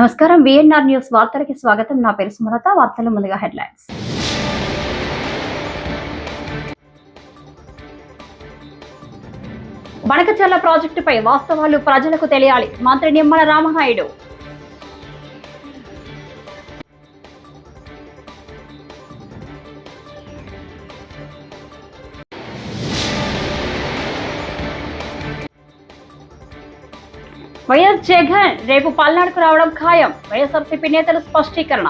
నమస్కారం VNR news వార్తలకి స్వాగతం. నా పేరు సుమలత. వార్తల ముందుగా హెడ్లైన్స్. బనకచర్ల ప్రాజెక్టుపై వాస్తవాలు ప్రజలకు తెలియాలి. మంత్రి నిమ్మల రామనాయుడు. వైఎస్ జగన్ రేపు పల్నాడుకు రావడం ఖాయం. వైఎస్ఆర్సీపీ నేతలు స్పష్టీకరణ.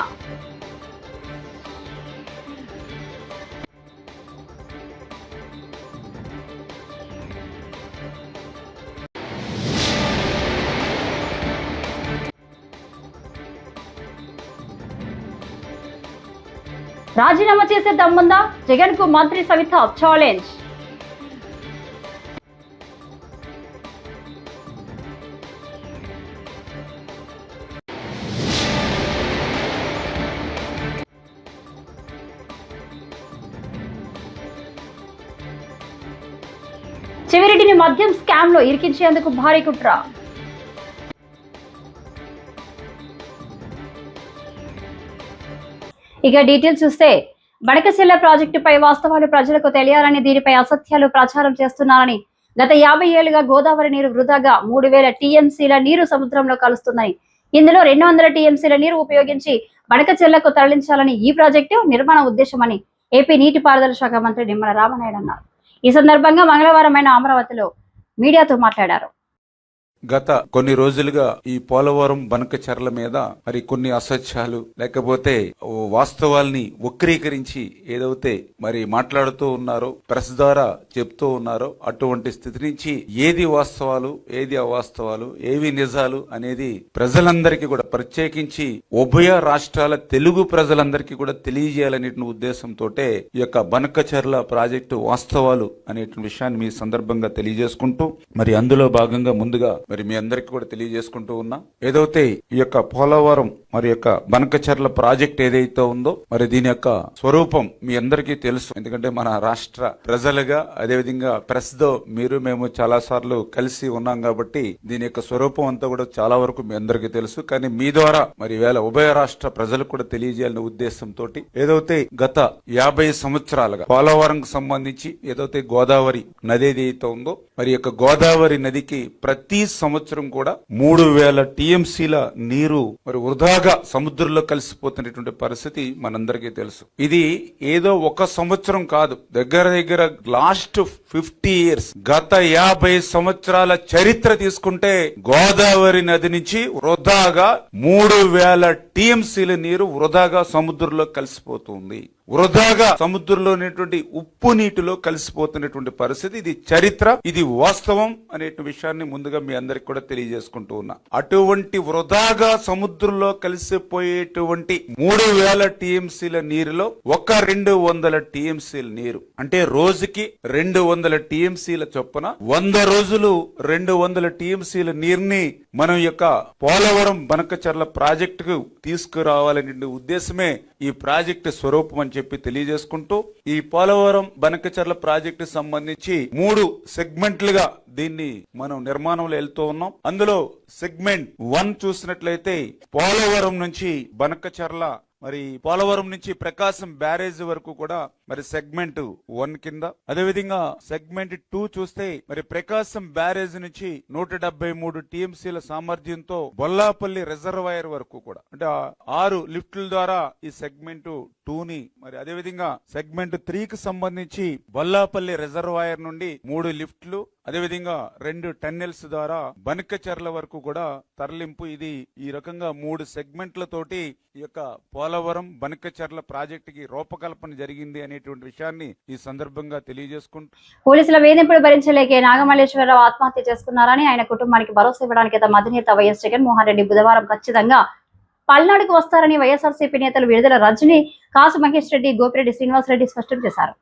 రాజీనామా చేసే దమ్ముందా? జగన్కు మంత్రి సవిత ఛాలెంజ్. మద్యం లో ఇరికించేందుకు భారీ కుట్ర. ఇక డీటెయిల్స్ చూస్తే బడకశిల్ల ప్రాజెక్టుపై వాస్తవాలు ప్రజలకు తెలియాలని దీనిపై అసత్యాలు ప్రచారం చేస్తున్నారని గత యాభై ఏళ్ళుగా గోదావరి నీరు వృధాగా మూడు వేల టీఎంసీల నీరు సముద్రంలో కలుస్తుందని ఇందులో రెండు వందల టీఎంసీల నీరు ఉపయోగించి బడకచెల్లకు తరలించాలని ఈ ప్రాజెక్టు నిర్మాణ ఉద్దేశమని ఏపీ నీటిపారుదల శాఖ మంత్రి నిమ్మల రామనాయుడు అన్నారు. ఈ సందర్భంగా మంగళవారం ఆయన అమరావతిలో మీడియాతో మాట్లాడారు. గత కొన్ని రోజులుగా ఈ పోలవరం బనకచర్ల మీద మరి కొన్ని అసత్యాలు లేకపోతే ఓ వాస్తవాల్ని వక్రీకరించి ఏదైతే మరి మాట్లాడుతూ ఉన్నారో ప్రెస్ ద్వారా చెప్తూ ఉన్నారో అటువంటి స్థితి నుంచి ఏది వాస్తవాలు ఏది అవాస్తవాలు ఏవి నిజాలు అనేది ప్రజలందరికీ కూడా ప్రత్యేకించి ఉభయ రాష్ట్రాల తెలుగు ప్రజలందరికీ కూడా తెలియజేయాలనే ఉద్దేశంతో ఈ యొక్క బనకచర్ల ప్రాజెక్టు వాస్తవాలు అనేటువంటి విషయాన్ని మీ సందర్భంగా తెలియజేసుకుంటూ మరి అందులో భాగంగా ముందుగా మరి మీ అందరికీ కూడా తెలియజేసుకుంటూ ఉన్నా. ఏదైతే ఈ యొక్క పోలవరం మరి యొక్క బనకచర్ల ప్రాజెక్ట్ ఏదైతే ఉందో మరి దీని యొక్క స్వరూపం మీ అందరికీ తెలుసు. ఎందుకంటే మన రాష్ట్ర ప్రజలుగా అదేవిధంగా ప్రెస్తో మీరు మేము చాలా సార్లు కలిసి ఉన్నాం కాబట్టి దీని యొక్క స్వరూపం అంతా కూడా చాలా వరకు మీ అందరికీ తెలుసు. కానీ మీ ద్వారా మరి వేళ ఉభయ రాష్ట్ర ప్రజలకు కూడా తెలియజేయాలనే ఉద్దేశంతో ఏదైతే గత యాభై సంవత్సరాలుగా పోలవరంకు సంబంధించి ఏదైతే గోదావరి నది ఏదైతే ఉందో మరి యొక్క గోదావరి నదికి ప్రతి సంవత్సరం కూడా మూడు వేల టీఎంసీల నీరు మరి వృధాగా సముద్రంలో కలిసిపోతున్నటువంటి పరిస్థితి మనందరికీ తెలుసు. ఇది ఏదో ఒక సంవత్సరం కాదు. దగ్గర దగ్గర లాస్ట్ ఫిఫ్టీ ఇయర్స్. గత యాభై సంవత్సరాల చరిత్ర తీసుకుంటే గోదావరి నది నుంచి వృధాగా మూడు వేల టీఎంసీల నీరు వృధాగా సముద్రంలో కలిసిపోతుంది. వృధాగా సముద్రంలో ఉన్నటువంటి ఉప్పు నీటిలో కలిసిపోతున్నటువంటి పరిస్థితి. ఇది చరిత్ర ఇది వాస్తవం అనే విషయాన్ని ముందుగా మీ అందరికి కూడా తెలియజేసుకుంటూ ఉన్నా. అటువంటి వృధాగా సముద్రంలో కలిసిపోయేటువంటి మూడు వేల టీఎంసీల నీరులో ఒక రెండు వందల టీఎంసీల నీరు. అంటే రోజుకి రెండు వందల టీఎంసీల చొప్పున వంద రోజులు రెండు వందల టీఎంసీల నీరుని మనం యొక్క పోలవరం బనకచర్ల ప్రాజెక్టుకు తీసుకురావాలనే ఉద్దేశమే ఈ ప్రాజెక్టు స్వరూపం అని చెప్పి తెలియజేసుకుంటూ ఈ పోలవరం బనకచర్ల ప్రాజెక్టు సంబంధించి మూడు సెగ్మెంట్లుగా దీన్ని మనం నిర్మాణంలో వెళ్తూ ఉన్నాం. అందులో సెగ్మెంట్ వన్ చూసినట్లయితే పోలవరం నుంచి బనకచర్ల మరి పోలవరం నుంచి ప్రకాశం బ్యారేజ్ వరకు కూడా మరి సెగ్మెంట్ వన్ కింద. అదేవిధంగా సెగ్మెంట్ టూ చూస్తే మరి ప్రకాశం బ్యారేజ్ నుంచి నూట డెబ్బై మూడు టీఎంసీల సామర్థ్యంతో బొల్లాపల్లి రిజర్వాయర్ వరకు కూడా. అంటే ఆరు లిఫ్ట్ల ద్వారా ఈ సెగ్మెంట్ టూ ని మరి అదేవిధంగా సెగ్మెంట్ త్రీ కి సంబంధించి బొల్లాపల్లి రిజర్వాయర్ నుండి మూడు లిఫ్ట్లు అదేవిధంగా రెండు టన్నెల్స్ ద్వారా బనకచర్ల వరకు కూడా తరలింపు ఇది ఈ రకంగా మూడు సెగ్మెంట్లతోటి ఈ యొక్క పోలవరం బనకచెర్ల ప్రాజెక్టుకి రూపకల్పన జరిగింది అనేటువంటి విషయాన్ని ఈ సందర్భంగా తెలియజేసుకుంటూ పోలీసుల వేధింపులు భరించలేక నాగమల్లేశ్వరరావు ఆత్మహత్య చేసుకున్నారని ఆయన కుటుంబానికి భరోసా ఇవ్వడానికి తమ అధినేత వైఎస్ జగన్మోహన్ రెడ్డి బుధవారం ఖచ్చితంగా పల్నాడుకు వస్తారని వైఎస్ఆర్సీపీ నేతలు విడుదల రజని కాసు మహేష్ రెడ్డి గోపిరెడ్డి శ్రీనివాసరెడ్డి స్పష్టం చేశారు.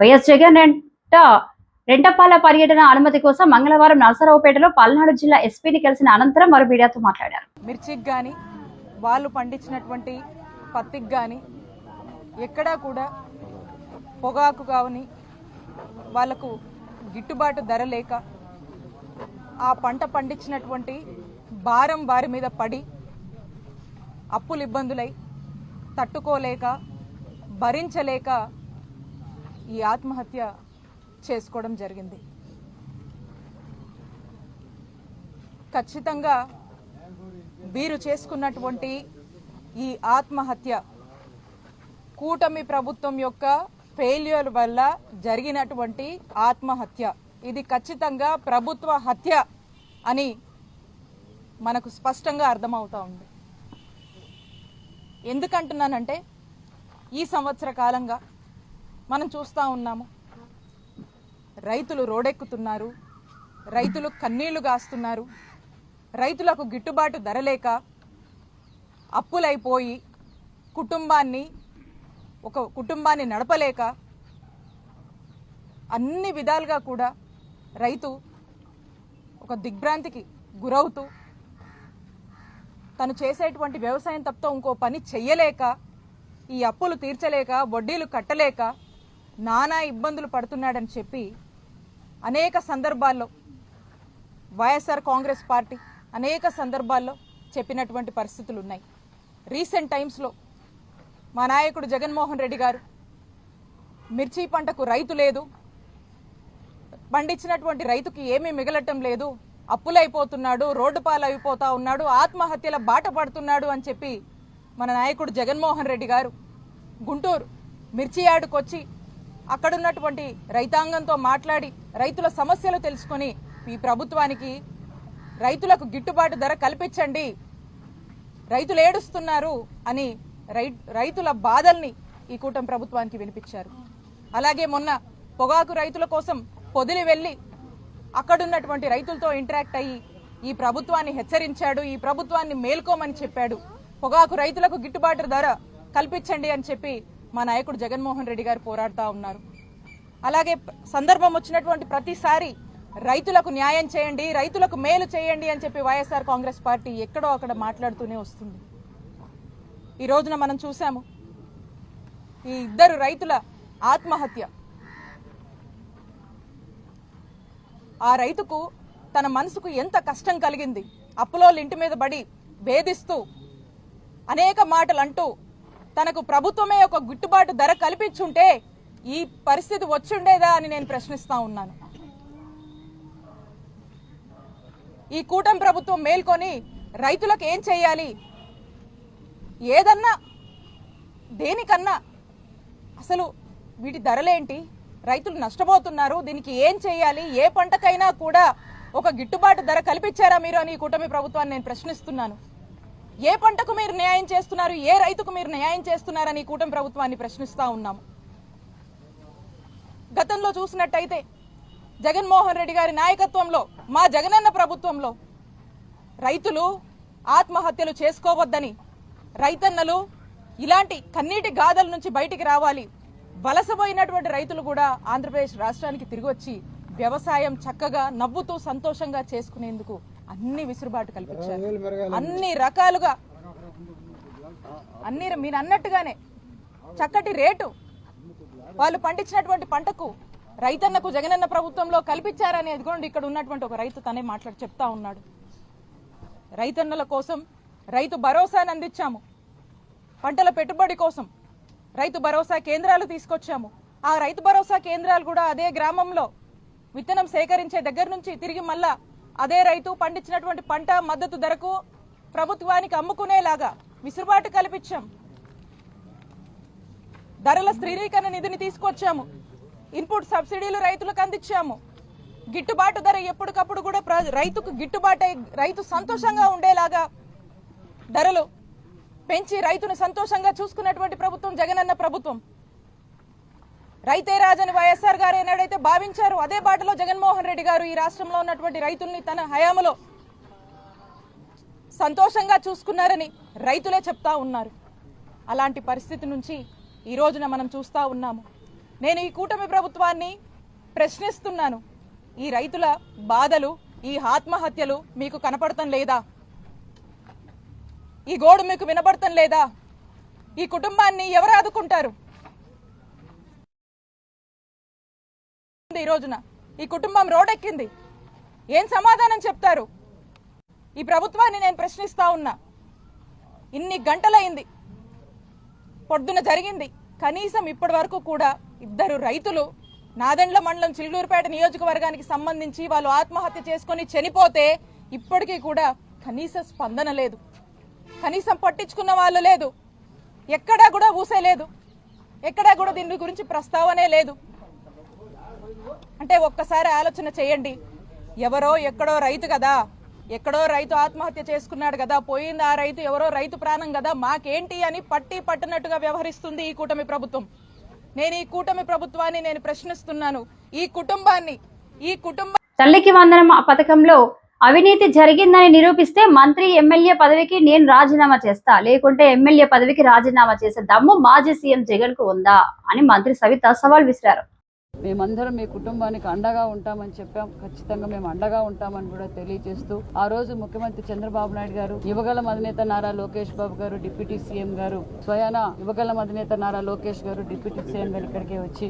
వైఎస్ జగన్ అంట రెండపాల పర్యటన అనుమతి కోసం మంగళవారం నరసరావుపేటలో పల్నాడు జిల్లా ఎస్పీని కలిసిన అనంతరం మరో మీడియాతో మాట్లాడారు. మిర్చికి కానీ వాళ్ళు పండించినటువంటి పత్తికి కానీ ఎక్కడా కూడా పొగాకు కావని వాళ్ళకు గిట్టుబాటు ధర లేక ఆ పంట పండించినటువంటి భారం వారి మీద పడి అప్పులు ఇబ్బందులై తట్టుకోలేక భరించలేక ఈ ఆత్మహత్య చేసుకోవడం జరిగింది. ఖచ్చితంగా వీరు చేసుకున్నటువంటి ఈ ఆత్మహత్య కూటమి ప్రభుత్వం యొక్క ఫెయిల్యూర్ వల్ల జరిగినటువంటి ఆత్మహత్య. ఇది ఖచ్చితంగా ప్రభుత్వ హత్య అని మనకు స్పష్టంగా అర్థమవుతా ఉంది. ఎందుకంటున్నానంటే ఈ సంవత్సర కాలంగా మనం చూస్తూ ఉన్నాము. రైతులు రోడెక్కుతున్నారు రైతులు కన్నీళ్ళు గాస్తున్నారు రైతులకు గిట్టుబాటు ధరలేక అప్పులైపోయి కుటుంబాన్ని ఒక కుటుంబాన్ని నడపలేక అన్ని విధాలుగా కూడా రైతు ఒక దిగ్భ్రాంతికి గురవుతూ తను చేసేటువంటి వ్యవసాయం తప్ప ఇంకో పని చెయ్యలేక ఈ అప్పులు తీర్చలేక వడ్డీలు కట్టలేక నానా ఇబ్బందులు పడుతున్నాడని చెప్పి అనేక సందర్భాల్లో వైఎస్ఆర్ కాంగ్రెస్ పార్టీ అనేక సందర్భాల్లో చెప్పినటువంటి పరిస్థితులు ఉన్నాయి. రీసెంట్ టైమ్స్లో మా నాయకుడు జగన్మోహన్ రెడ్డి గారు మిర్చి పంటకు రైతు లేదు పండించినటువంటి రైతుకి ఏమీ మిగలటం లేదు అప్పులైపోతున్నాడు రోడ్డు పాలైపోతా ఉన్నాడు ఆత్మహత్యల బాట పడుతున్నాడు అని చెప్పి మన నాయకుడు జగన్మోహన్ రెడ్డి గారు గుంటూరు మిర్చి యార్డుకొచ్చి అక్కడున్నటువంటి రైతాంగంతో మాట్లాడి రైతుల సమస్యలు తెలుసుకొని ఈ ప్రభుత్వానికి రైతులకు గిట్టుబాటు ధర కల్పించండి. రైతులు ఏడుస్తున్నారు అని రై- రైతుల బాధల్ని ఈ కూటమి ప్రభుత్వానికి వినిపించారు. అలాగే మొన్న పొగాకు రైతుల కోసం పొదిలి వెళ్ళి అక్కడున్నటువంటి రైతులతో ఇంటరాక్ట్ అయ్యి ఈ ప్రభుత్వాన్ని హెచ్చరించాడు ఈ ప్రభుత్వాన్ని మేల్కోమని చెప్పాడు. పొగాకు రైతులకు గిట్టుబాటు ధర కల్పించండి అని చెప్పి మా నాయకుడు జగన్మోహన్ రెడ్డి గారు పోరాడుతూ ఉన్నారు. అలాగే సందర్భం వచ్చినటువంటి ప్రతిసారి రైతులకు న్యాయం చేయండి రైతులకు మేలు చేయండి అని చెప్పి వైఎస్ఆర్ కాంగ్రెస్ పార్టీ ఎక్కడో అక్కడ మాట్లాడుతూనే వస్తుంది. ఈ రోజున మనం చూసాము ఈ ఇద్దరు రైతుల ఆత్మహత్య. ఆ రైతుకు తన మనసుకు ఎంత కష్టం కలిగింది అప్పులోళ్ళు ఇంటి మీద పడి వేధిస్తూ అనేక మాటలు అంటూ తనకు ప్రభుత్వమే ఒక గిట్టుబాటు ధర కల్పించుంటే ఈ పరిస్థితి వచ్చుండేదా అని నేను ప్రశ్నిస్తా ఉన్నాను. ఈ కూటమి ప్రభుత్వం మేల్కొని రైతులకు ఏం చేయాలి? ఏదన్నా దేనికన్నా అసలు వీటి ధరలేంటి? రైతులు నష్టపోతున్నారు దీనికి ఏం చేయాలి? ఏ పంటకైనా కూడా ఒక గిట్టుబాటు ధర కల్పించారా మీరు అని ఈ కూటమి ప్రభుత్వాన్ని నేను ప్రశ్నిస్తున్నాను. ఏ పంటకు మీరు న్యాయం చేస్తున్నారు? ఏ రైతుకు మీరు న్యాయం చేస్తున్నారని కూటమి ప్రభుత్వాన్ని ప్రశ్నిస్తా ఉన్నాము. గతంలో చూసినట్టయితే జగన్మోహన్ రెడ్డి గారి నాయకత్వంలో మా జగనన్న ప్రభుత్వంలో రైతులు ఆత్మహత్యలు చేసుకోవద్దని రైతన్నలు ఇలాంటి కన్నీటి గాథల నుంచి బయటికి రావాలి. వలసపోయినటువంటి రైతులు కూడా ఆంధ్రప్రదేశ్ రాష్ట్రానికి తిరిగి వచ్చి వ్యవసాయం చక్కగా నవ్వుతూ సంతోషంగా చేసుకునేందుకు అన్ని విసురుబాటు కల్పించారు. అన్ని. రకాలుగా. అన్ని మీరు అన్నట్టుగానే చక్కటి రేటు. వాళ్ళు పండించినటువంటి పంటకు రైతన్నకు జగనన్న ప్రభుత్వంలో కల్పించారని ఎదుగోండి ఇక్కడ ఉన్నటువంటి ఒక రైతు తనే మాట్లాడి చెప్తా ఉన్నాడు. రైతన్నల కోసం రైతు భరోసాను అందించాము. పంటల పెట్టుబడి కోసం రైతు భరోసా కేంద్రాలు తీసుకొచ్చాము. ఆ రైతు భరోసా కేంద్రాలు కూడా అదే గ్రామంలో విత్తనం సేకరించే దగ్గర నుంచి తిరిగి మళ్ళా అదే రైతు పండించినటువంటి పంట మద్దతు ధరకు ప్రభుత్వానికి అమ్ముకునేలాగా విసురుబాటు కల్పించాం. ధరల స్థిరీకరణ నిధిని తీసుకొచ్చాము. ఇన్పుట్ సబ్సిడీలు రైతులకు అందించాము. గిట్టుబాటు ధర ఎప్పటికప్పుడు కూడా ప్ర- రైతుకు గిట్టుబాటు రైతు సంతోషంగా ఉండేలాగా ధరలు పెంచి రైతును సంతోషంగా చూసుకున్నటువంటి ప్రభుత్వం జగనన్న ప్రభుత్వం. రైతే రాజని వైఎస్ఆర్ గారు ఏనాడైతే భావించారు అదే బాటలో జగన్మోహన్ రెడ్డి గారు ఈ రాష్ట్రంలో ఉన్నటువంటి రైతుల్ని తన హయాములో సంతోషంగా చూసుకున్నారని రైతులే చెప్తా ఉన్నారు. అలాంటి పరిస్థితి నుంచి ఈ రోజున మనం చూస్తూ ఉన్నాము. నేను ఈ కూటమి ప్రభుత్వాన్ని ప్రశ్నిస్తున్నాను. ఈ రైతుల బాధలు ఈ ఆత్మహత్యలు మీకు కనపడటం లేదా? ఈ గోడు మీకు వినపడటం లేదా? ఈ కుటుంబాన్ని ఎవరు ఆదుకుంటారు? ఈ రోజున. ఈ కుటుంబం రోడెక్కింది. ఏం సమాధానం చెప్తారు? ఈ ప్రభుత్వాన్ని నేను ప్రశ్నిస్తా ఉన్నా. ఇన్ని గంటలైంది. పొద్దున జరిగింది. కనీసం ఇప్పటి వరకు కూడా ఇద్దరు రైతులు నాదెండ్ల మండలం చిల్లూరుపేట నియోజకవర్గానికి సంబంధించి వాళ్ళు ఆత్మహత్య చేసుకొని చనిపోతే ఇప్పటికీ కూడా కనీస స్పందన లేదు. కనీసం పట్టించుకున్న వాళ్ళు లేదు. ఎక్కడా కూడా ఊసే లేదు. ఎక్కడా కూడా దీని గురించి ప్రస్తావనే లేదు. అంటే ఒక్కసారి ఆలోచన చేయండి. ఎవరో ఎక్కడో రైతు కదా. ఎక్కడో రైతు ఆత్మహత్య చేసుకున్నాడు కదా. పోయింది ఆ రైతు ఎవరో రైతు ప్రాణం కదా. మాకేంటి అని పట్టి పట్టినట్టుగా వ్యవహరిస్తుంది ఈ కూటమి ప్రభుత్వం. నేను ఈ కూటమి ప్రభుత్వాన్ని నేను ప్రశ్నిస్తున్నాను. ఈ కుటుంబాన్ని ఈ కుటుంబ తల్లికి వందనం ఆ పథకంలో అవినీతి జరిగిందని నిరూపిస్తే మంత్రి ఎమ్మెల్యే పదవికి నేను రాజీనామా చేస్తా. లేకుంటే ఎమ్మెల్యే పదవికి రాజీనామా చేసే దమ్ము మాజీ సీఎం జగన్కు ఉందా? అని మంత్రి సవిత సవాల్ విసిరారు. మేమందరం మీ కుటుంబానికి అండగా ఉంటామని చెప్పాం. ఖచ్చితంగా మేము అండగా ఉంటామని కూడా తెలియజేస్తూ ఆ రోజు ముఖ్యమంత్రి చంద్రబాబు నాయుడు గారు యువగల అధినేత నారా లోకేష్ బాబు గారు డిప్యూటీ సీఎం గారు స్వయాన యువగల అధినేత నారా లోకేష్ గారు డిప్యూటీ సీఎం గారు ఇక్కడికి వచ్చి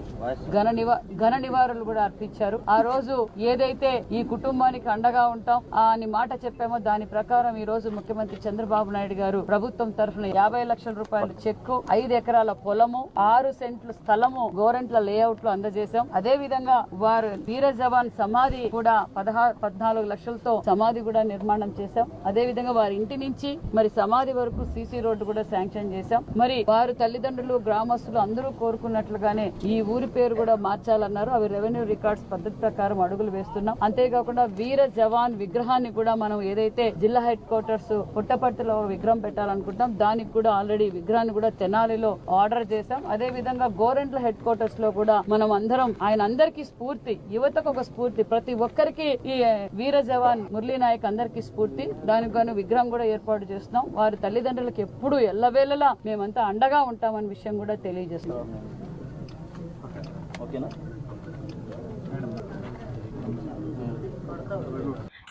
ఘన నివా ఘన నివారణలు కూడా అర్పించారు. ఆ రోజు ఏదైతే ఈ కుటుంబానికి అండగా ఉంటాం ఆ అని మాట చెప్పామో దాని ప్రకారం ఈ రోజు ముఖ్యమంత్రి చంద్రబాబు నాయుడు గారు ప్రభుత్వం తరఫున యాభై లక్షల రూపాయల చెక్కు ఐదు ఎకరాల పొలము ఆరు సెంట్ల స్థలము గోరెంట్ల లేఅవుట్లో అందజేసి చేశాం. అదే విధంగా వారు వీర జవాన్ సమాధి కూడా పదహారు పద్నాలుగు లక్షలతో సమాధి కూడా నిర్మాణం చేశాం. అదే విధంగా వారి ఇంటి నుంచి మరి సమాధి వరకు సీసీ రోడ్డు కూడా శాంక్షన్ చేశాం. మరి వారు తల్లిదండ్రులు గ్రామస్తులు అందరూ కోరుకున్నట్లుగానే ఈ ఊరి పేరు కూడా మార్చాలన్నారు. అవి రెవెన్యూ రికార్డ్స్ పద్ధతి ప్రకారం అడుగులు వేస్తున్నాం. అంతేకాకుండా వీర జవాన్ విగ్రహాన్ని కూడా మనం ఏదైతే జిల్లా హెడ్ క్వార్టర్స్ పుట్టపర్తిలో విగ్రహం పెట్టాలనుకుంటాం దానికి కూడా ఆల్రెడీ విగ్రహాన్ని కూడా తెనాలిలో ఆర్డర్ చేశాం. అదే విధంగా గోరెంట్ల హెడ్ క్వార్టర్స్లో కూడా మనం అందరం ఆయన అందరికీ స్ఫూర్తి యువతకు ఒక స్ఫూర్తి ప్రతి ఒక్కరికి ఈ వీర జవాన్ మురళీ నాయక్ అందరికీ స్ఫూర్తి. దానికి విగ్రహం కూడా ఏర్పాటు చేస్తున్నాం. వారి తల్లిదండ్రులకు ఎప్పుడు ఎల్లవేళలా మేమంతా అండగా ఉంటామన్న విషయం కూడా తెలియజేస్తున్నాం.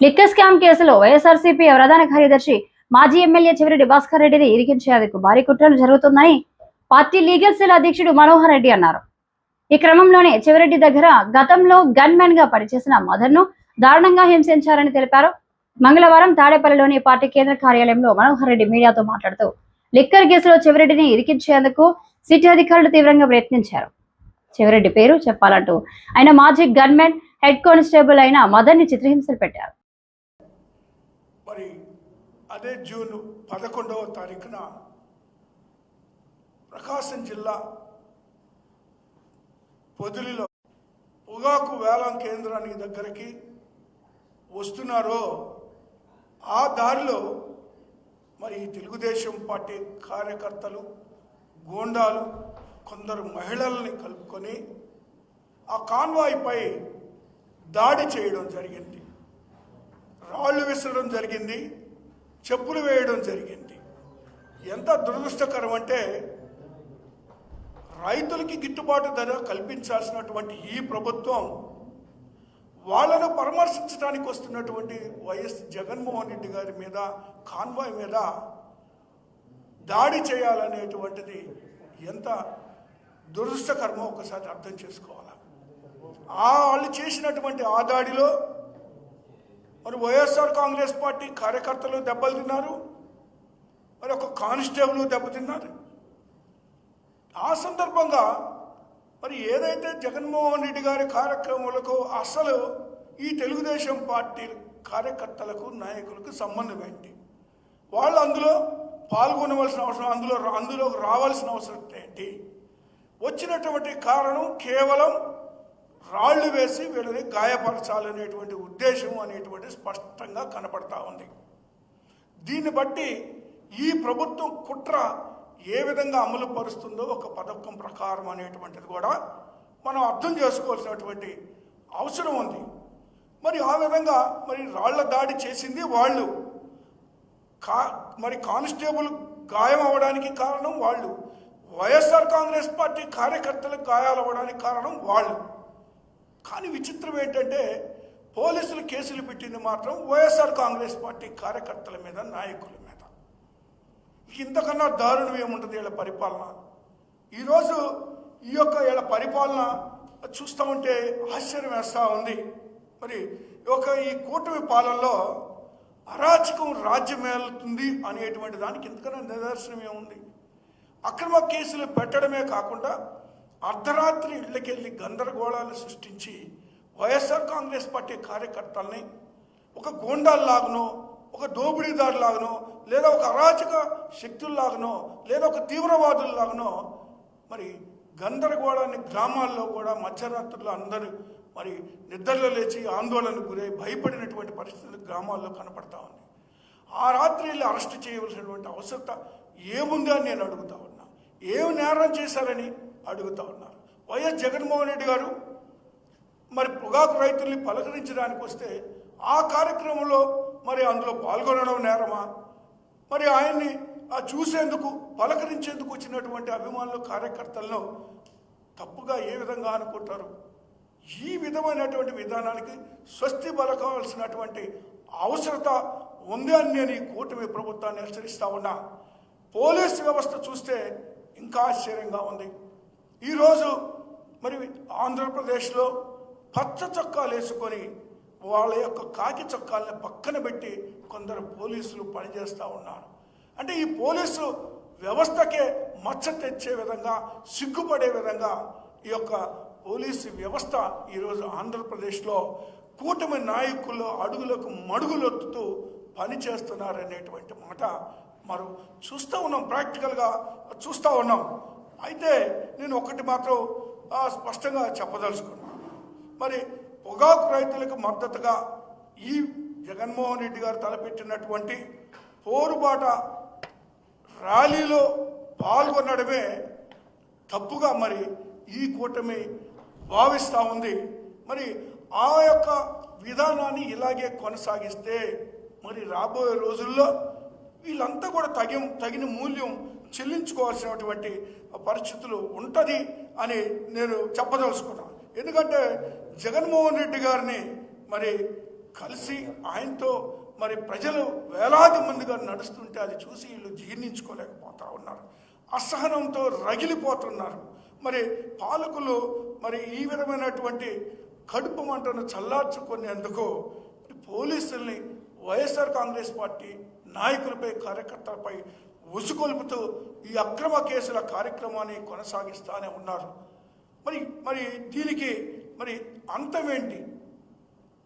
లిక్కర్ స్కామ్ కేసులో వైఎస్ఆర్సీపీ ప్రధాన కార్యదర్శి మాజీ ఎమ్మెల్యే చివరెడ్డి భాస్కర్ రెడ్డిని ఇరికించేందుకు భారీ కుట్రలు జరుగుతుందని పార్టీ లీగల్ సెల్ అధ్యక్షుడు మనోహర్ రెడ్డి అన్నారు. ఈ క్రమంలోనే చివరెడ్డి దగ్గర గతంలో గన్ మ్యాన్గా పనిచేసిన మదర్ను దారుణంగా హింసించారని తెలిపారు. మంగళవారం తాడేపల్లిలోని పార్టీ కేంద్ర కార్యాలయంలో మనోహర్ రెడ్డి మీడియాతో మాట్లాడుతూ లిక్కర్ కేసులో చివరెడ్డిని ఇరికించేందుకు సిటీ అధికారులు తీవ్రంగా ప్రయత్నించారు. చివరెడ్డి పేరు చెప్పాలంటూ ఆయన మాజీ గన్మెన్ హెడ్ కానిస్టేబుల్ అయిన మదర్ని చిత్రహింసలు పెట్టారు. మరి అదే జూన్ పదకొండవ తారీఖున ప్రకాశం జిల్లా పొదిలిలో పొగాకు వేలం కేంద్రానికి దగ్గరికి వస్తున్నారో ఆ దారిలో మరి తెలుగుదేశం పార్టీ కార్యకర్తలు గోండాలు కొందరు మహిళల్ని కలుపుకొని ఆ కాన్వాయ్పై దాడి చేయడం జరిగింది. రాళ్ళు విసరడం జరిగింది. చెప్పులు వేయడం జరిగింది. ఎంత దురదృష్టకరం అంటే రైతులకి గిట్టుబాటు ధర కల్పించాల్సినటువంటి ఈ ప్రభుత్వం వాళ్ళను పరామర్శించడానికి వస్తున్నటువంటి వైఎస్ జగన్మోహన్ రెడ్డి గారి మీద కాన్వాయ్ మీద దాడి చేయాలనేటువంటిది ఎంత దురదృష్టకరమో ఒకసారి అర్థం చేసుకోవాలి? ఆ వాళ్ళు చేసినటువంటి ఆ దాడిలో మరి వైఎస్ఆర్ కాంగ్రెస్ పార్టీ కార్యకర్తలు దెబ్బలు తిన్నారు మరి ఒక కానిస్టేబుల్ దెబ్బతిన్నారు. ఆ సందర్భంగా మరి ఏదైతే జగన్మోహన్ రెడ్డి గారి కార్యక్రమాలకు అసలు ఈ తెలుగుదేశం పార్టీ కార్యకర్తలకు నాయకులకు సంబంధం ఏంటి? వాళ్ళు అందులో పాల్గొనవలసిన అవసరం అందులో అందులో రావాల్సిన అవసరం ఏంటి? వచ్చినటువంటి కారణం కేవలం రాళ్ళు వేసి వీళ్ళని గాయపరచాలనేటువంటి ఉద్దేశం అనేటువంటి స్పష్టంగా కనపడతా ఉంది. దీన్ని బట్టి ఈ ప్రభుత్వం కుట్ర ఏ విధంగా అమలు పరుస్తుందో ఒక పథకం ప్రకారం అనేటువంటిది కూడా మనం అర్థం చేసుకోవాల్సినటువంటి అవసరం ఉంది. మరి ఆ విధంగా మరి రాళ్ళ దాడి చేసింది వాళ్ళు. కా మరి కానిస్టేబుల్ గాయం అవ్వడానికి కారణం వాళ్ళు. వైఎస్ఆర్ కాంగ్రెస్ పార్టీ కార్యకర్తలకు గాయాలు అవ్వడానికి కారణం వాళ్ళు. కానీ విచిత్రం ఏంటంటే పోలీసులు కేసులు పెట్టింది మాత్రం వైఎస్ఆర్ కాంగ్రెస్ పార్టీ కార్యకర్తల మీద నాయకుల ఇంతకన్నా దారుణం ఏముంటుంది వీళ్ళ పరిపాలన? ఈరోజు ఈ యొక్క వీళ్ళ పరిపాలన చూస్తామంటే ఆశ్చర్యం వేస్తూ ఉంది. మరి ఈ యొక్క ఈ కూటమి పాలనలో అరాచకం రాజ్యమేలుతుంది అనేటువంటి దానికి ఇంతకన్నా నిదర్శనం ఏముంది? అక్రమ కేసులు పెట్టడమే కాకుండా అర్ధరాత్రి ఇళ్ళకెళ్ళి గందరగోళాలు సృష్టించి వైఎస్ఆర్ కాంగ్రెస్ పార్టీ కార్యకర్తల్ని ఒక గోండాల్లాగునో ఒక దోపిడీదారులాగనో లేదా ఒక అరాచక శక్తుల్లాగనో లేదా ఒక తీవ్రవాదుల్లాగనో మరి గందరగోళాన్ని గ్రామాల్లో కూడా మధ్యరాత్రులు అందరూ మరి నిద్రలో లేచి ఆందోళనకు గురై భయపడినటువంటి పరిస్థితులు గ్రామాల్లో కనపడతా ఉంది ఆ రాత్రి వెళ్ళి అరెస్ట్ చేయవలసినటువంటి అవసరత ఏముంది అని నేను అడుగుతా ఉన్నా. ఏం నేరం చేశారని అడుగుతా ఉన్నారు వైఎస్ జగన్మోహన్ రెడ్డి గారు మరి పొగాకు రైతుల్ని పలకరించడానికి వస్తే ఆ కార్యక్రమంలో మరి అందులో పాల్గొనడం నేరమా? మరి ఆయన్ని ఆ చూసేందుకు పలకరించేందుకు వచ్చినటువంటి అభిమానులు కార్యకర్తలను తప్పుగా ఏ విధంగా అనుకుంటారు? ఈ విధమైనటువంటి విధానానికి స్వస్తి పలకవలసినటువంటి అవసరత ఉంది అని నేను ఈ కూటమి ప్రభుత్వాన్ని హెచ్చరిస్తా ఉన్నా. పోలీస్ వ్యవస్థ చూస్తే ఇంకా ఆశ్చర్యంగా ఉంది. ఈరోజు మరి ఆంధ్రప్రదేశ్లో పచ్చ చొక్కాలు వేసుకొని వాళ్ళ యొక్క కాకి చొక్కాలని పక్కన పెట్టి కొందరు పోలీసులు పనిచేస్తూ ఉన్నారు. అంటే ఈ పోలీసు వ్యవస్థకే మచ్చ తెచ్చే విధంగా సిగ్గుపడే విధంగా ఈ యొక్క పోలీసు వ్యవస్థ ఈరోజు ఆంధ్రప్రదేశ్లో కూటమి నాయకులు అడుగులకు మడుగులొత్తుతూ పనిచేస్తున్నారనేటువంటి మాట మనం చూస్తూ ఉన్నాం ప్రాక్టికల్గా చూస్తూ ఉన్నాం. అయితే నేను ఒకటి మాత్రం స్పష్టంగా చెప్పదలుచుకున్నాను మరి పొగాకు రైతులకు మద్దతుగా ఈ జగన్మోహన్ రెడ్డి గారు తలపెట్టినటువంటి పోరుబాట ర్యాలీలో పాల్గొనడమే తప్పుగా మరి ఈ కూటమి భావిస్తూ ఉంది. మరి ఆ యొక్క విధానాన్ని ఇలాగే కొనసాగిస్తే మరి రాబోయే రోజుల్లో వీళ్ళంతా కూడా తగిన తగిన మూల్యం చెల్లించుకోవాల్సినటువంటి పరిస్థితులు ఉంటుంది అని నేను చెప్పదలుచుకున్నాను. ఎందుకంటే జగన్మోహన్ రెడ్డి గారిని మరి కలిసి ఆయనతో మరి ప్రజలు వేలాది మందిగా నడుస్తుంటే అది చూసి వీళ్ళు జీర్ణించుకోలేకపోతా ఉన్నారు. అసహనంతో రగిలిపోతున్నారు. మరి పాలకులు మరి ఈ విధమైనటువంటి కడుపు మంటను చల్లార్చుకునేందుకు పోలీసుల్ని వైఎస్ఆర్ కాంగ్రెస్ పార్టీ నాయకులపై కార్యకర్తలపై ఉసుకొల్పుతూ ఈ అక్రమ కేసుల కార్యక్రమాన్ని కొనసాగిస్తానే ఉన్నారు. మరి మరి దీనికి మరి అంతమేంటి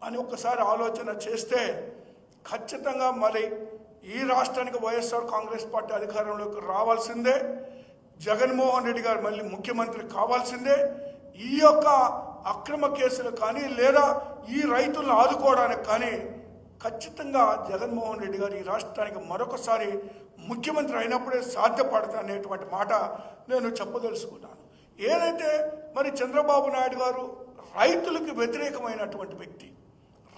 అని ఒక్కసారి ఆలోచన చేస్తే ఖచ్చితంగా మరి ఈ రాష్ట్రానికి వైఎస్ఆర్ కాంగ్రెస్ పార్టీ అధికారంలోకి రావాల్సిందే. జగన్మోహన్ రెడ్డి గారు మళ్ళీ ముఖ్యమంత్రి కావాల్సిందే. ఈ యొక్క అక్రమ కేసులు కానీ లేదా ఈ రైతులను ఆదుకోవడానికి కానీ ఖచ్చితంగా జగన్మోహన్ రెడ్డి గారు ఈ రాష్ట్రానికి మరొకసారి ముఖ్యమంత్రి అయినప్పుడే సాధ్యపడుతుంది అనేటువంటి మాట నేను చెప్పదలుచుకున్నాను. ఏదైతే మరి చంద్రబాబు నాయుడు గారు రైతులకు వ్యతిరేకమైనటువంటి వ్యక్తి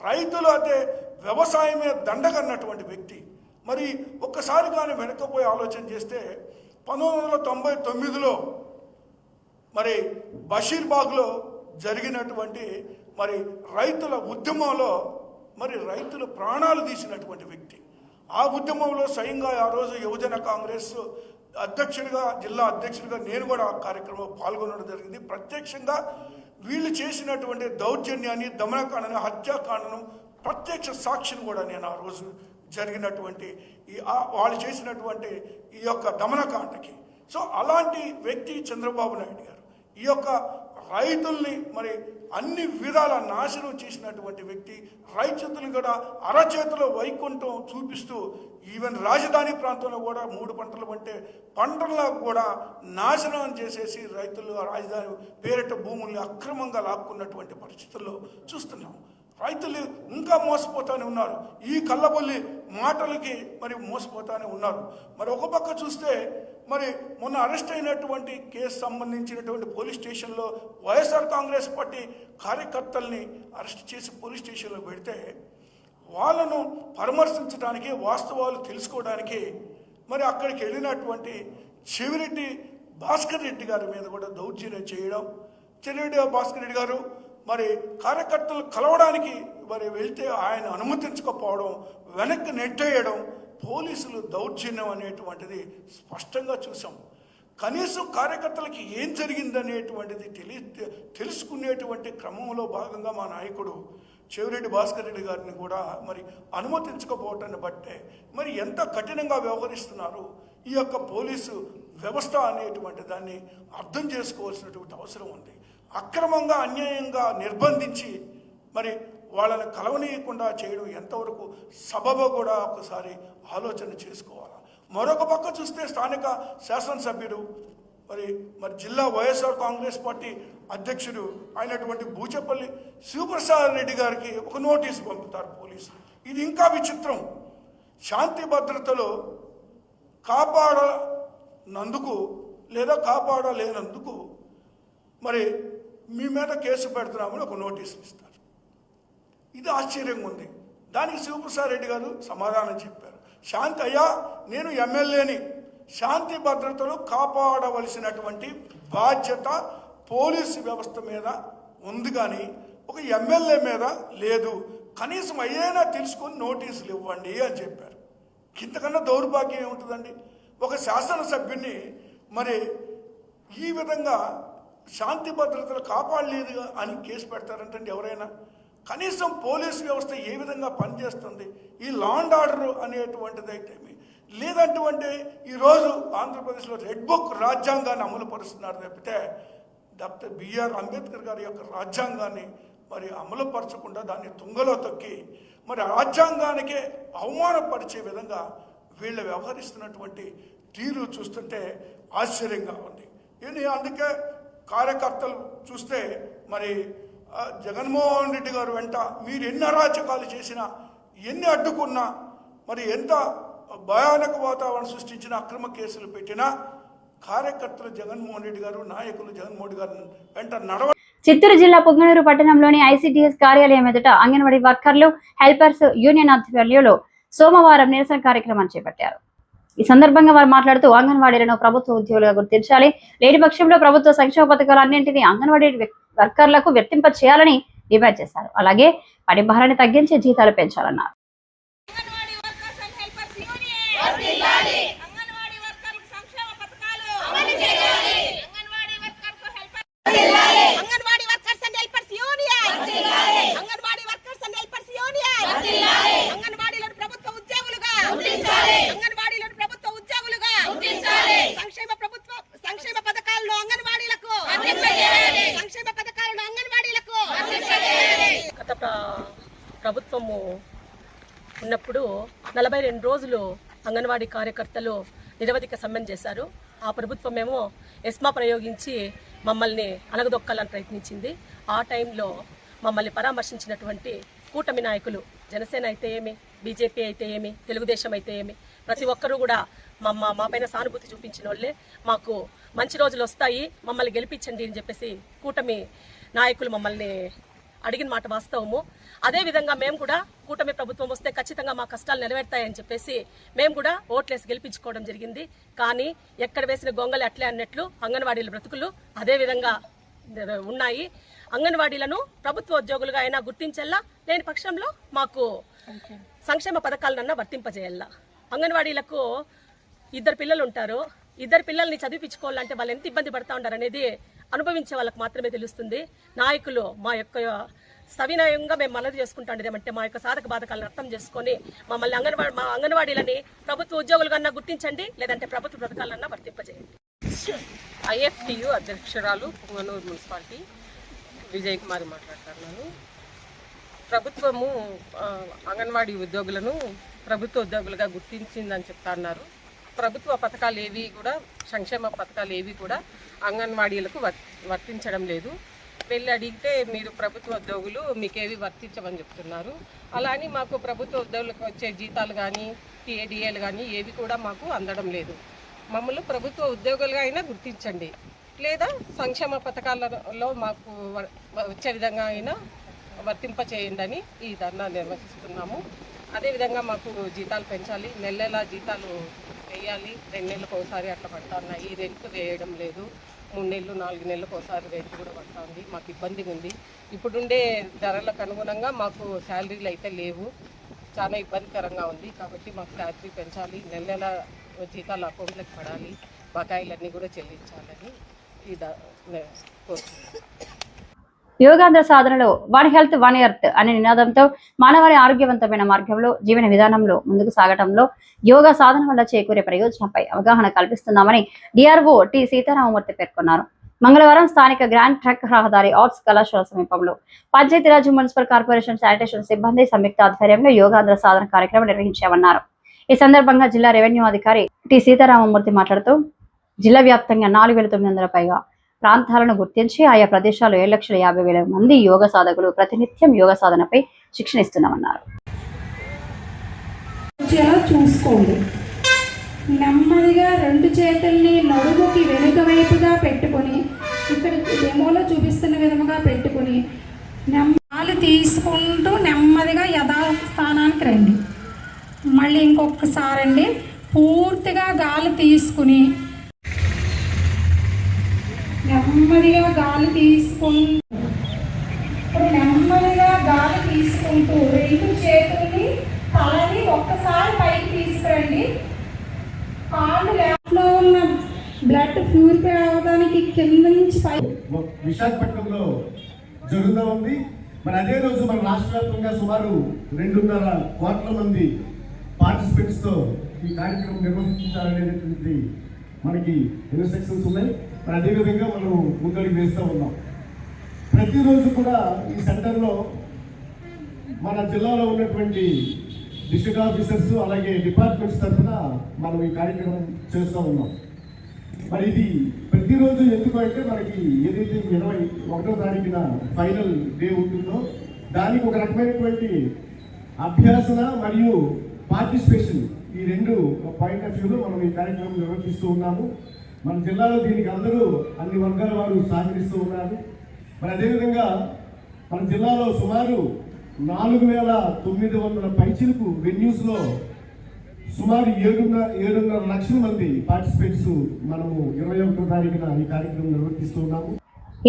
రైతులు అయితే వ్యవసాయమే దండగన్నటువంటి వ్యక్తి మరి ఒక్కసారి కానీ వెనకపోయి ఆలోచన చేస్తే పంతొమ్మిది వందల తొంభై తొమ్మిదిలో మరి బషీర్బాగ్లో జరిగినటువంటి మరి రైతుల ఉద్యమంలో మరి రైతులు ప్రాణాలు తీసినటువంటి వ్యక్తి. ఆ ఉద్యమంలో స్వయంగా ఆ రోజు యువజన కాంగ్రెస్ అధ్యక్షుడిగా జిల్లా అధ్యక్షుడిగా నేను కూడా ఆ కార్యక్రమంలో పాల్గొనడం జరిగింది. ప్రత్యక్షంగా వీళ్ళు చేసినటువంటి దౌర్జన్యాన్ని దమనకాండను హత్యాకాండను ప్రత్యక్ష సాక్షిని కూడా నేను ఆ రోజు జరిగినటువంటి ఈ వాళ్ళు చేసినటువంటి ఈ యొక్క దమనకాండకి. సో అలాంటి వ్యక్తి చంద్రబాబు నాయుడు గారు ఈ యొక్క రైతుల్ని మరి అన్ని విధాల నాశనం చేసినటువంటి వ్యక్తి రైతులను కూడా అరచేతిలో వైకుంఠం చూపిస్తూ ఈవెన్ రాజధాని ప్రాంతంలో కూడా మూడు పంటలు అంటే పంటల్లో కూడా నాశనం చేసేసి రైతులు రాజధాని పేరిట భూముల్ని అక్రమంగా లాక్కున్నటువంటి పరిస్థితుల్లో చూస్తున్నాం. రైతులు ఇంకా మోసపోతానే ఉన్నారు. ఈ కళ్ళబొల్లి మాటలకి మరి మోసపోతానే ఉన్నారు. మరి ఒక పక్క చూస్తే మరి మొన్న అరెస్ట్ అయినటువంటి కేసు సంబంధించినటువంటి పోలీస్ స్టేషన్లో వైఎస్ఆర్ కాంగ్రెస్ పార్టీ కార్యకర్తల్ని అరెస్ట్ చేసి పోలీస్ స్టేషన్లో పెడితే వాళ్ళను పరామర్శించడానికి వాస్తవాలు తెలుసుకోవడానికి మరి అక్కడికి వెళ్ళినటువంటి చెవిరెడ్డి భాస్కర్ రెడ్డి గారి మీద కూడా దౌర్జన్యం చేయడం చెవిరెడ్డి భాస్కర్ రెడ్డి గారు మరి కార్యకర్తలు కలవడానికి మరి వెళ్తే ఆయన అనుమతించకపోవడం వెనక్కి నెట్టేయడం పోలీసులు దౌర్జన్యం అనేటువంటిది స్పష్టంగా చూసాం. కనీసం కార్యకర్తలకి ఏం జరిగిందనేటువంటిది తెలి తెలుసుకునేటువంటి క్రమంలో భాగంగా మా నాయకుడు చెవిరెడ్డి భాస్కర్ రెడ్డి గారిని కూడా మరి అనుమతించకపోవటాన్ని బట్టే మరి ఎంత కఠినంగా వ్యవహరిస్తున్నారు ఈ యొక్క పోలీసు వ్యవస్థ అనేటువంటి దాన్ని అర్థం చేసుకోవాల్సినటువంటి అవసరం ఉంది. అక్రమంగా అన్యాయంగా నిర్బంధించి మరి వాళ్ళని కలవనీయకుండా చేయడం ఎంతవరకు సబబో కూడా ఒకసారి ఆలోచన చేసుకోవాలి? మరొక పక్క చూస్తే స్థానిక శాసనసభ్యుడు మరి మరి జిల్లా వైఎస్ఆర్ కాంగ్రెస్ పార్టీ అధ్యక్షుడు అయినటువంటి బూచపల్లి శివప్రసాద్ రెడ్డి గారికి ఒక నోటీసు పంపుతారు పోలీసులు. ఇది ఇంకా విచిత్రం. శాంతి భద్రతలో కాపాడనందుకు లేదా కాపాడలేనందుకు మరి మీ మీద కేసు పెడుతున్నామని ఒక నోటీసు ఇస్తారు. ఇది ఆశ్చర్యంగా ఉంది. దానికి శివప్రసాద్ రెడ్డి గారు సమాధానం చెప్పారు. శాంతి అయ్యా నేను ఎమ్మెల్యేని. శాంతి భద్రతలు కాపాడవలసినటువంటి బాధ్యత పోలీసు వ్యవస్థ మీద ఉంది కానీ ఒక ఎమ్మెల్యే మీద లేదు. కనీసం అయ్యేనా తెలుసుకొని నోటీసులు ఇవ్వండి అని చెప్పారు. ఇంతకన్నా దౌర్భాగ్యం ఏముంటుందండి? ఒక శాసనసభ్యుని మరి ఈ విధంగా శాంతి భద్రతలు కాపాడలేదు అని కేసు పెడతారంటండి ఎవరైనా? కనీసం పోలీస్ వ్యవస్థ ఏ విధంగా పనిచేస్తుంది? ఈ లా అండ్ ఆర్డర్ అనేటువంటిది అయితే లేదంటువంటి ఈరోజు ఆంధ్రప్రదేశ్లో రెడ్ బుక్ రాజ్యాంగాన్ని అమలు పరుస్తున్నారు తప్పితే డాక్టర్ బిఆర్ అంబేద్కర్ గారి యొక్క రాజ్యాంగాన్ని మరి అమలుపరచకుండా దాన్ని తుంగలో తొక్కి మరి రాజ్యాంగానికి అవమానపరిచే విధంగా వీళ్ళు వ్యవహరిస్తున్నటువంటి తీరు చూస్తుంటే ఆశ్చర్యంగా ఉంది. ఇది అందుకే కార్యకర్తలు చూస్తే మరి జగన్మోహన్ రెడ్డి గారు వెంట మీరు ఎన్ని అరాచకాలు చేసినా ఎన్ని అడ్డుకున్నా మరి ఎంత భయానక వాతావరణం సృష్టించిన అక్రమ కేసులు పెట్టినా కార్యకర్తలు జగన్మోహన్ రెడ్డి గారు నాయకులు జగన్మోహన్ రెడ్డి గారు వెంట నడవ చిత్తూరు జిల్లా పొంగనూరు పట్టణంలోని ఐసిడిఎస్ కార్యాలయం ఎదుట అంగన్వాడీ వర్కర్లు హెల్పర్స్ యూనియన్ ఆధ్వర్యంలో సోమవారం నిరసన కార్యక్రమాన్ని చేపట్టారు. ఈ సందర్భంగా వారు మాట్లాడుతూ అంగన్వాడీలను ప్రభుత్వ ఉద్యోగులుగా గుర్తించాలి. లేని పక్షంలో ప్రభుత్వ సంక్షేమ పథకాలన్నింటినీ అంగన్వాడీ వర్కర్లకు వర్తింప చేయాలని డిమాండ్ చేశారు. అలాగే పని భారాన్ని తగ్గించి జీతాలు పెంచాలన్నారు. అంగన్వాడీ సంక్షేమ ప్రభుత్వ సంక్షేమ పథకాలను అంగన్వాడీలకు సంక్షేమ పథకాలను అంగన్వాడీలకు గత ప్ర- ప్రభుత్వము ఉన్నప్పుడు నలభై రెండు రోజులు అంగన్వాడీ కార్యకర్తలు నిరవధిక సమ్మెను చేశారు. ఆ ప్రభుత్వమేమో ఎస్మా ప్రయోగించి మమ్మల్ని అనగదొక్కాలని ప్రయత్నించింది. ఆ టైంలో మమ్మల్ని పరామర్శించినటువంటి కూటమి నాయకులు జనసేన అయితే ఏమి బీజేపీ అయితే ఏమి తెలుగుదేశం అయితే ఏమి ప్రతి ఒక్కరూ కూడా మా మా పైన సానుభూతి చూపించిన వాళ్ళే మాకు మంచి రోజులు వస్తాయి మమ్మల్ని గెలిపించండి అని చెప్పేసి కూటమి నాయకులు మమ్మల్ని అడిగిన మాట వాస్తవము. అదే విధంగా మేము కూడా కూటమి ప్రభుత్వం వస్తే ఖచ్చితంగా మా కష్టాలు నెరవేరుతాయని చెప్పేసి మేము కూడా ఓట్లేసి గెలిపించుకోవడం జరిగింది. కానీ ఎక్కడ వేసిన గొంగలి అట్లే అన్నట్లు అంగన్వాడీల బ్రతుకులు అదే విధంగా ఉన్నాయి. అంగన్వాడీలను ప్రభుత్వ ఉద్యోగులుగా అయినా గుర్తించల్లా లేని పక్షంలో మాకు సంక్షేమ పథకాలనన్నా వర్తింపజేయాల. అంగన్వాడీలకు ఇద్దరు పిల్లలు ఉంటారు. ఇద్దరు పిల్లల్ని చదివించుకోవాలంటే వాళ్ళు ఎంత ఇబ్బంది పడతా ఉంటారు అనేది అనుభవించే వాళ్ళకి మాత్రమే తెలుస్తుంది. నాయకులు మా యొక్క సవినయంగా మేము మనది చేసుకుంటాం ఏమంటే మా యొక్క సాధక బాధకాలను అర్థం చేసుకొని మమ్మల్ని అంగన్వాడి మా అంగన్వాడీలని ప్రభుత్వ ఉద్యోగులుగా గుర్తించండి లేదంటే ప్రభుత్వ పథకాలన్నా వర్తింపజేయండి. ఐఎఫ్టియు అధ్యక్షురాలు పుంగనూరు మున్సిపాలిటీ విజయ్ కుమారి మాట్లాడుతున్నాను ప్రభుత్వము అంగన్వాడీ ఉద్యోగులను ప్రభుత్వ ఉద్యోగులుగా గుర్తించిందని చెప్తా అన్నారు ప్రభుత్వ పథకాలు ఏవి కూడా సంక్షేమ పథకాలు ఏవి కూడా అంగన్వాడీలకు వర్తించడం లేదు. వెళ్ళి అడిగితే మీరు ప్రభుత్వ ఉద్యోగులు మీకేవి వర్తించమని చెప్తున్నారు. అలా అని మాకు ప్రభుత్వ ఉద్యోగులకు వచ్చే జీతాలు కానీ టీఏడిఏలు కానీ ఏవి కూడా మాకు అందడం లేదు. మమ్మల్ని ప్రభుత్వ ఉద్యోగులుగా అయినా గుర్తించండి. లేదా సంక్షేమ పథకాలలో మాకు వ- వచ్చే విధంగా అయినా వర్తింప చేయండి అని ఈ ధర్నా నిర్వహిస్తున్నాము. అదేవిధంగా మాకు జీతాలు పెంచాలి. నెల జీతాలు వేయాలి. రెండు నెలలకు ఒకసారి అట్లా పడతా ఉన్నాయి రెంట్ వేయడం లేదు. మూడు నెలలు నాలుగు నెలలకు ఒకసారి రెంట్ కూడా పడతా ఉంది. మాకు ఇబ్బందిగా ఉంది. ఇప్పుడుండే ధరలకు అనుగుణంగా మాకు శాలరీలు అయితే లేవు. చాలా ఇబ్బందికరంగా ఉంది. కాబట్టి మాకు శాలరీ పెంచాలి. నెల నెల జీతాలు అకౌంట్లకు పడాలి. బకాయిలన్నీ కూడా చెల్లించాలని ఇది కోరుతున్నాను యోగాంధ్ర సాధనలో వన్ హెల్త్ వన్ ఎర్త్ అనే నినాదంతో మానవాళి ఆరోగ్యవంతమైన మార్గంలో జీవన విధానంలో ముందుకు సాగటంలో యోగా సాధన వల్ల చేకూరే ప్రయోజనంపై అవగాహన కల్పిస్తున్నామని డిఆర్ఓ టి సీతారామమూర్తి పేర్కొన్నారు. మంగళవారం స్థానిక గ్రాండ్ ట్రక్ రహదారి ఆర్ట్స్ కళాశాల సమీపంలో పంచాయతీరాజ్ మున్సిపల్ కార్పొరేషన్ శానిటేషన్ సిబ్బంది సంయుక్త ఆధ్వర్యంలో యోగాంధ్ర సాధన కార్యక్రమం నిర్వహించామన్నారు. ఈ సందర్భంగా జిల్లా రెవెన్యూ అధికారి టి సీతారామమూర్తి మాట్లాడుతూ జిల్లా వ్యాప్తంగా నాలుగు వేల తొమ్మిది వందల పైగా ప్రాంతాలను గుర్తించి ఆయా ప్రదేశాల్లో ఏడు లక్షల యాభై వేల మంది యోగ సాధకులు ప్రతినిత్యం యోగ సాధనపై శిక్షణ ఇస్తున్నామన్నారు. చూసుకోండి. నెమ్మదిగా రెండు చేతుల్ని నడుముకి వెనుక వైపుగా పెట్టుకొని ఇక్కడ డెమోలో చూపిస్తున్న విధముగా పెట్టుకొని నెమ్మది తీసుకుంటూ నెమ్మదిగా యథాస్థానానికి రండి. మళ్ళీ ఇంకొకసారి అండి పూర్తిగా గాలి తీసుకుని నెమ్మదిగా గాలి తీసుకుంటూ నెమ్మదిగా గాలి తీసుకుంటూ రెండు చేతుల్ని తలని ఒక్కసారి పైకి తీసుకురండి. కాళ్ళు లో ఉన్న బ్లడ్ ప్యూరిఫై అవడానికి కింద నుంచి పై విశాఖపట్నంలో జరుగుతూ ఉంది. మరి అదే రోజు మన రాష్ట్ర వ్యాప్తంగా సుమారు రెండున్నర కోట్ల మంది పార్టిసిపెంట్స్తో ఈ కార్యక్రమం నిర్వహించాలనేటువంటి మనకి ఇన్స్ట్రక్షన్స్ ఉన్నాయి మరి అదే విధంగా మనం ముందడుగు వేస్తూ ఉన్నాం. ప్రతిరోజు కూడా ఈ సెంటర్లో మన జిల్లాలో ఉన్నటువంటి డిస్ట్రిక్ట్ ఆఫీసర్స్ అలాగే డిపార్ట్మెంట్స్ తరఫున మనం ఈ కార్యక్రమం చేస్తూ ఉన్నాం. మరి ఇది ప్రతిరోజు ఎందుకు అంటే మనకి ఏదైతే ఇరవై ఒకటో తారీఖున ఫైనల్ డే ఉంటుందో దానికి ఒక రకమైనటువంటి అభ్యాసన మరియు పార్టిసిపేషన్ ఈ రెండు పాయింట్ ఆఫ్ వ్యూలో మనం ఈ కార్యక్రమం నిర్వహిస్తూ ఉన్నాము. మన జిల్లాలో దీనికి అందరూ అన్ని వర్గాల వారు సహకరిస్తూ ఉన్నారు మరి అదేవిధంగా మన జిల్లాలో సుమారు నాలుగు వేల తొమ్మిది వందల పైచిలకు వెన్యూస్లో సుమారు ఏడున్నర ఏడున్నర లక్షల మంది పార్టిసిపేట్స్ మనము ఇరవై ఒకటో తారీఖున ఈ కార్యక్రమం నిర్వహిస్తూ ఉన్నాము.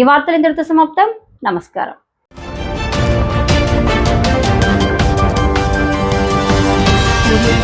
ఈ వార్తలు ఇంతటితో సమాప్తం. నమస్కారం. Thank